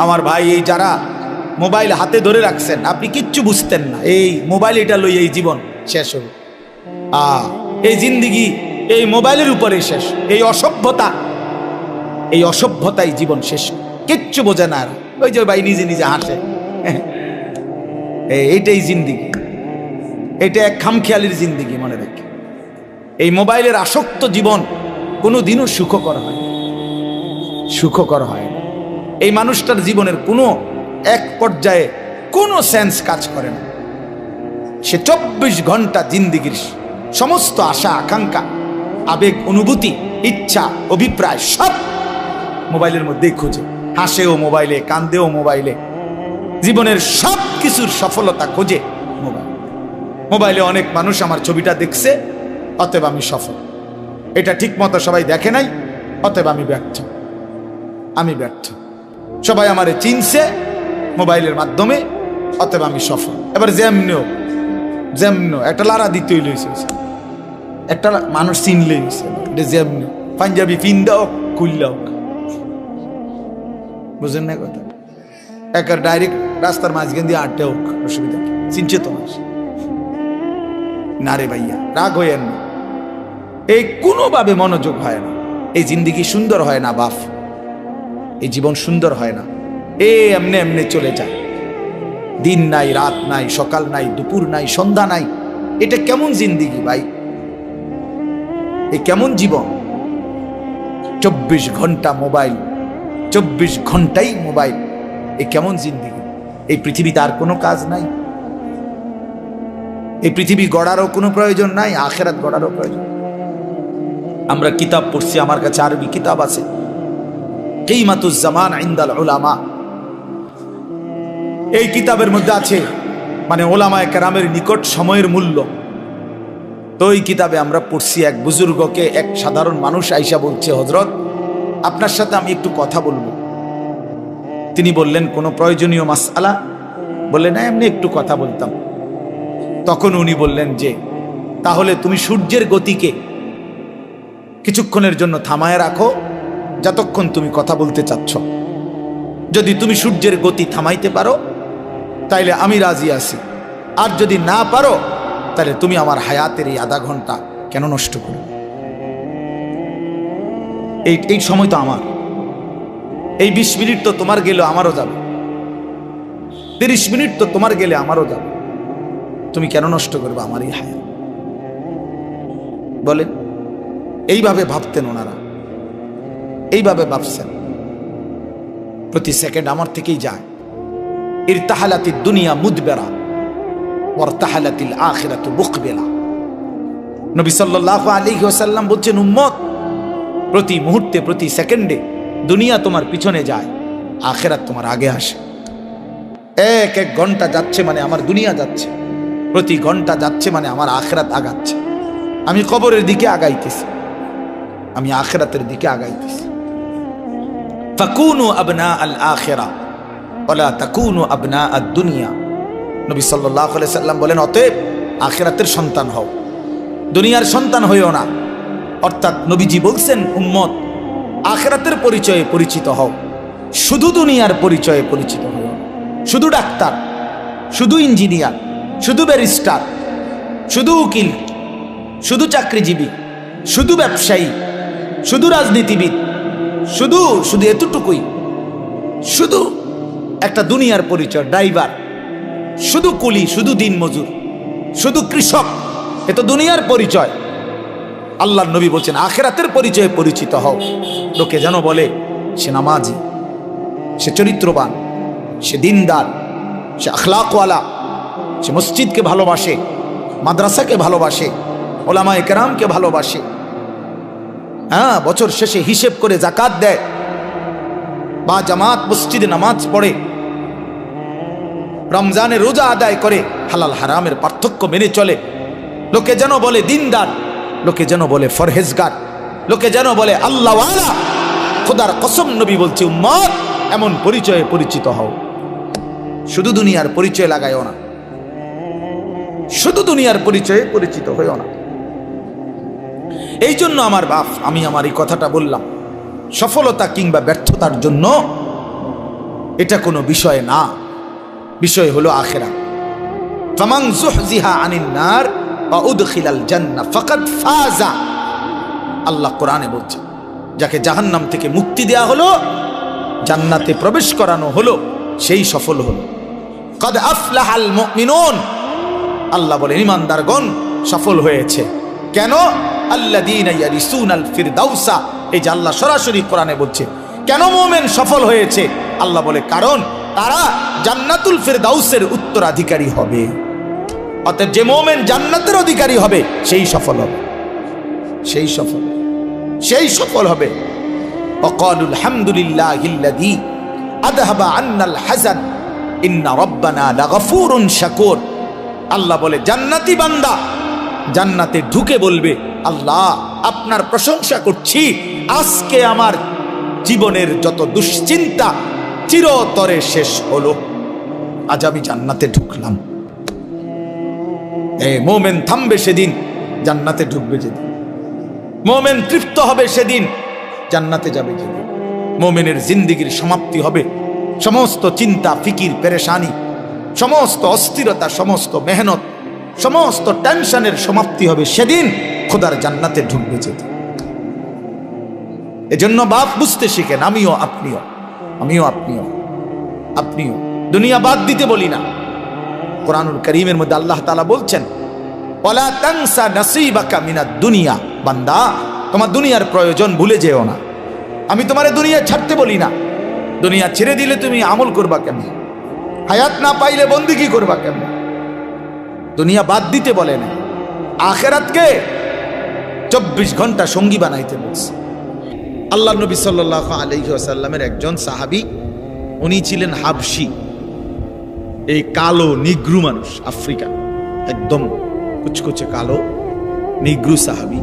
আমার ভাই, এই যারা মোবাইল হাতে ধরে রাখছেন, আপনি কিচ্ছু বুঝতেন না। এই মোবাইল এটা লই এই জীবন শেষ হবে আ, এই জিন্দিগি এই মোবাইলের উপরে শেষ। এই অসভ্যতা, এই অসভ্যতাই জীবন শেষ। কিচ্ছু বোঝে না আর। ওই যে ভাই নিজে নিজে হাসে। এই- এইটাই জিন্দিগি। এটা এক খামখেয়ালির জিন্দিগি, মনে রাখি। এই মোবাইলের আসক্ত জীবন কোনো দিনও সুখকর হয় সুখকর হয় এই মানুষটার জীবনের কোনো এক পর্যায়ে কোনো সেন্স কাজ করে না। সে চব্বিশ ঘণ্টা জিন্দিগির সমস্ত আশা, আকাঙ্ক্ষা, আবেগ, অনুভূতি, ইচ্ছা, অভিপ্রায় সব মোবাইলের মধ্যেই খুঁজে। হাসেও মোবাইলে, কান্দেও মোবাইলে। জীবনের সব কিছুর সফলতা খোঁজে মোবাইল। মোবাইলে অনেক মানুষ আমার ছবিটা দেখছে, অতএব আমি সফল। এটা ঠিক মতো সবাই দেখে নাই, অতএব আমি ব্যর্থ। আমি ব্যর্থ। সবাই আমারে চিনছে মোবাইলের মাধ্যমে, অতএব আমি সফল। এবার যেমনিও যেমন একটা লারা দিতে হইলে হইছে। একটা মানুষ চিনলে। এটা যেমনি পাঞ্জাবি ফিন্দাও খুললাও। বুঝেন না কথা? একার ডাইরেক্ট রাস্তার মাঝখান দিয়ে আটটে হোক, অসুবিধা চিনছে তো মানুষ? না রে ভাইয়া, রাগ হইয়েন না। এই কোনোভাবে মনোযোগ হয় না। এই জিন্দিগি সুন্দর হয় না, বাফ। এই জীবন সুন্দর হয় না। এ এমনি এমনি চলে যায়। দিন নাই, রাত নাই, সকাল নাই, দুপুর নাই, সন্ধ্যা নাই। এটা কেমন জিন্দিগি ভাই? এ কেমন জীবন? চব্বিশ ঘণ্টা মোবাইল, চব্বিশ ঘন্টাই মোবাইল। এ কেমন জিন্দিগি? এই পৃথিবীতে আর কোনো কাজ নাই। এই পৃথিবী গড়ারও কোনো প্রয়োজন নাই, আখেরাত গড়ারও প্রয়োজন আমরা কিতাব পড়ছি, আমার কাছে আরবি কিতাব আছে। কিমাতুজ্জামান ইন্দাল উলামা। এই কিতাবের মধ্যে আছে মানে ওলামায় কেরামের নিকট সময়ের মূল্য। তো এই কিতাবে আমরা পড়ছি এক বুজুর্গকে এক সাধারণ মানুষ আইসা বলছে হজরত আপনার সাথে আমি একটু কথা বলব। তিনি বললেন, কোনো প্রয়োজনীয় মাসআলা? বললেন না এমনি একটু কথা বলতাম। তখন উনি বললেন যে, তাহলে তুমি সূর্যের গতিকে কিছুক্ষণের জন্য থামায় রাখো যতক্ষণ তুমি কথা বলতে চাচ্ছ। যদি তুমি সূর্যের গতি থামাইতে পারো, তাইলে আমি রাজি আছি। আর যদি না পারো তাহলে তুমি আমার হায়াতের এই আধা ঘণ্টা কেন নষ্ট করো? এই এই সময় তো আমার। এই বিশ মিনিট তো তোমার গেলে আমারও যাবে। তিরিশ মিনিট তো তোমার গেলে আমারও যাবে। তুমি কেন নষ্ট করবে আমার এই হায়াত? বলেন, এইভাবে ভাবতেন ওনারা। এইভাবে ভাবছেন। প্রতি সেকেন্ড আমার থেকেই যায়। এর ইরতাহালাতি দুনিয়া মুদবেরা, ওয়ারতাহালাতিল আখিরাতু মুকবেলা। নবী সাল্লাল্লাহু আলাইহি ওয়াসাল্লাম বলছেন, উম্মত, প্রতি মুহূর্তে, প্রতি সেকেন্ডে দুনিয়া তোমার পিছনে যায়, আখেরাত তোমার আগে আসে। এক এক ঘণ্টা যাচ্ছে মানে আমার দুনিয়া যাচ্ছে, প্রতি ঘণ্টা যাচ্ছে মানে আমার আখেরাত আগাচ্ছে। আমি কবরের দিকে আগাইতেছি, আমি আখেরাতের দিকে আগাইতেছি। ফাকুনু আবনা আল আখেরা ওলা তাকুনু আবনা আদ দুনিয়া। নবী সাল্লাহ সাল্লাম বলেন, অতএব আখেরাতের সন্তান হও। দুনিয়ার সন্তান হইও না। অর্থাৎ নবীজি বলছেন, উম্মত, আখেরাতের পরিচয়ে পরিচিত হও। শুধু দুনিয়ার পরিচয়ে পরিচিত হও শুধু ডাক্তার, শুধু ইঞ্জিনিয়ার, শুধু ব্যারিস্টার, শুধু উকিল, শুধু চাকরিজীবী, শুধু ব্যবসায়ী, শুধু রাজনীতিবিদ শুধু শুধু এতটুকুই। শুধু একটা দুনিয়ার পরিচয়, ড্রাইভার। শুধু কুলি, শুধু দিন মজুর। শুধু কৃষক, এ তো দুনিয়ার পরিচয়। আল্লাহ নবী বলছেন, আখেরাতের পরিচয়ে পরিচিত হও। লোকে যেন বলে, সে নামাজি, সে চরিত্রবান, সে দিনদার, সে আখলাকওয়ালা, সে মসজিদকে ভালোবাসে, মাদ্রাসাকে ভালোবাসে, ওলামায়ে কেরামকে ভালোবাসে। হ্যাঁ বছর শেষে হিসেব করে জাকাত দেয়। বা জামাত মসজিদে নামাজ পড়ে। রমজানে রোজা আদায় করে। হালাল হারামের পার্থক্য মেনে চলে। লোকে যেন বলে দিনদার, লোকে যেন বলে ফরহেজগার, লোকে যেন বলে আল্লাহ খোদার কসম নবী বলছে, উম্মত, এমন পরিচয়ে পরিচিত হও। শুধু দুনিয়ার পরিচয় লাগাইও না। শুধু দুনিয়ার পরিচয়ে পরিচিত হইও না। এই জন্য আমার বাপ, আমি আমার এই কথাটা বললাম। সফলতা কিংবা ব্যর্থতার জন্য এটা কোনো বিষয় না। বিষয় হলো আখেরা। ফামান জুহজিহা আনিন নার ওয়া উদখিলাল জান্নাহ, ফাকাদ ফাজা। আল্লাহ কোরআনে বলছে, যাকে জাহান্নাম থেকে মুক্তি দেয়া হলো, জান্নাতে প্রবেশ করানো হলো, সেই সফল হলো। কদ আফলাহাল মুমিনুন। আল্লাহ বলেন, ইমানদারগণ সফল হয়েছে। কেন? আল্লা দিন আল ফিরদাউসা এই যে আল্লাহ সরাসরি কোরআনে বলছে, কেন মোমেন সফল হয়েছে? আল্লাহ বলে, কারণ তারা জান্নাতুল ফিরদাউসের উত্তরাধিকারী হবে। অতএব যে মোমেন জান্নাতের অধিকারী হবে, সেই সফল হবে। সেই সফল সেই সফল হবে। অকলুল হামদুলিল্লাহ হিল্লাদি আদহাবা আন্নাল হাসান ইন্না রব্বানা লাগফুরুন শাকুর। আল্লাহ বলে, জান্নাতি বান্দা জান্নাতে ঢুকে বলবে, আল্লাহ, আপনার প্রশংসা করছি। আজকে আমার জীবনের যত দুশ্চিন্তা চিরতরে শেষ হলো। আজ আমি জান্নাতে ঢুকলাম। এ মোমেন, থামবে সেদিন, জান্নাতে ঢুকবে যেদিন। মোমেন তৃপ্ত হবে সেদিন, জান্নাতে যাবে যেদিন। মোমেনের জিন্দিগির সমাপ্তি হবে। সমস্ত চিন্তা, ফিকির, পেরেশানি, সমস্ত অস্থিরতা, সমস্ত মেহনত সমস্ত টেনশনের সমাপ্তি হবে সেদিন খোদার জান্নাতে ঢুকবে যেদিন এজন্য বাপ বুঝতে শিখেন, আমিও আপনিও আমিও আপনিও আপনিও। দুনিয়া বাদ দিতে বলি না। কোরআনুল করিমের মধ্যে আল্লাহ তালা বলছেন ওলা তাংসা নাসিবাকা দুনিয়া। বান্দা, তোমার দুনিয়ার প্রয়োজন ভুলে যেও না। আমি তোমার দুনিয়া ছাড়তে বলি না। দুনিয়া ছেড়ে দিলে তুমি আমল করবা কেমন? হায়াত না পাইলে বন্দিগি করবা কেমন? দুনিয়া বাদ দিতে বলে না। আখেরাতকে চব্বিশ ঘণ্টা সঙ্গী বানাইতে বলছে। আল্লাহ নবী সাল্লাহ আলহি আসাল্লামের একজন সাহাবি, উনি ছিলেন হাবসি এই কালো নিগ্রু মানুষ আফ্রিকা একদম কুচকুচে কালো, নিগ্রু সাহাবি।